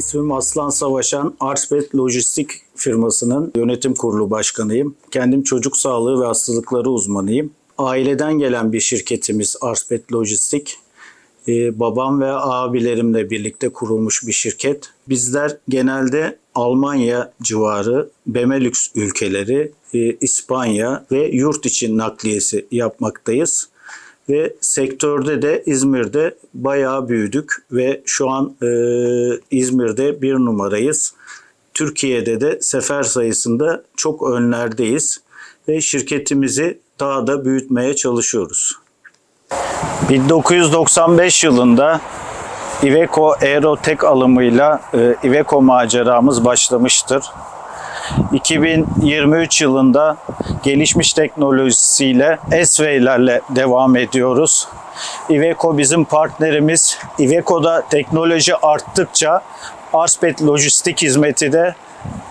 İsmim Aslan Savaşan, Arspet Lojistik firmasının yönetim kurulu başkanıyım. Kendim çocuk sağlığı ve hastalıkları uzmanıyım. Aileden gelen bir şirketimiz Arspet Lojistik. Ee, babam ve abilerimle birlikte kurulmuş bir şirket. Bizler genelde Almanya civarı, Benelux ülkeleri, e, İspanya ve yurt için nakliyesi yapmaktayız. Ve sektörde de İzmir'de bayağı büyüdük ve şu an e, İzmir'de bir numarayız. Türkiye'de de sefer sayısında çok önlerdeyiz ve şirketimizi daha da büyütmeye çalışıyoruz. 1995 yılında Iveco Aerotech alımıyla e, Iveco maceramız başlamıştır. 2023 yılında gelişmiş teknolojisiyle S-Way'lerle devam ediyoruz. Iveco bizim partnerimiz. Iveco'da teknoloji arttıkça Arspet Lojistik hizmeti de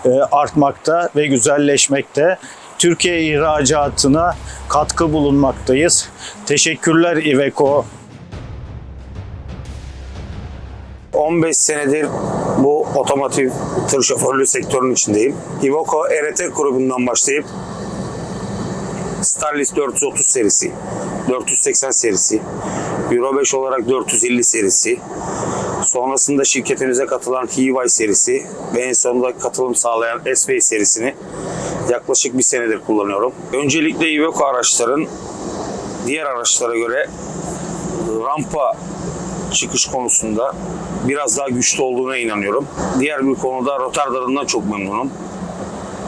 e, artmakta ve güzelleşmekte. Türkiye ihracatına katkı bulunmaktayız. Teşekkürler Iveco. 15 senedir bu otomotiv tır şoförlüğü sektörünün içindeyim. Iveco RT grubundan başlayıp Starlist 430 serisi, 480 serisi, Euro 5 olarak 450 serisi, sonrasında şirketimize katılan HY serisi ve en sonunda katılım sağlayan SV serisini yaklaşık bir senedir kullanıyorum. Öncelikle Iveco araçların diğer araçlara göre rampa çıkış konusunda biraz daha güçlü olduğuna inanıyorum. Diğer bir konuda rotarlarından çok memnunum.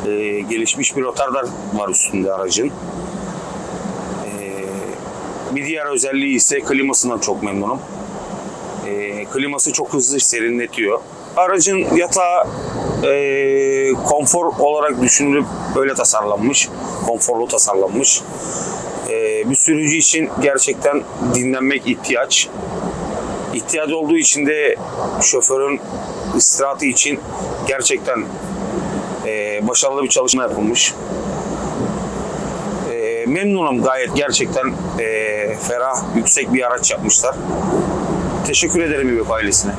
Ee, gelişmiş bir rotardar var üstünde aracın. Ee, bir diğer özelliği ise klimasından çok memnunum. Ee, kliması çok hızlı serinletiyor. Aracın yatağı e, konfor olarak düşünülüp böyle tasarlanmış. Konforlu tasarlanmış. Ee, bir sürücü için gerçekten dinlenmek ihtiyaç. İhtiyacı olduğu için de şoförün istirahatı için gerçekten e, başarılı bir çalışma yapılmış. E, memnunum gayet gerçekten e, ferah, yüksek bir araç yapmışlar. Teşekkür ederim İBK ailesine.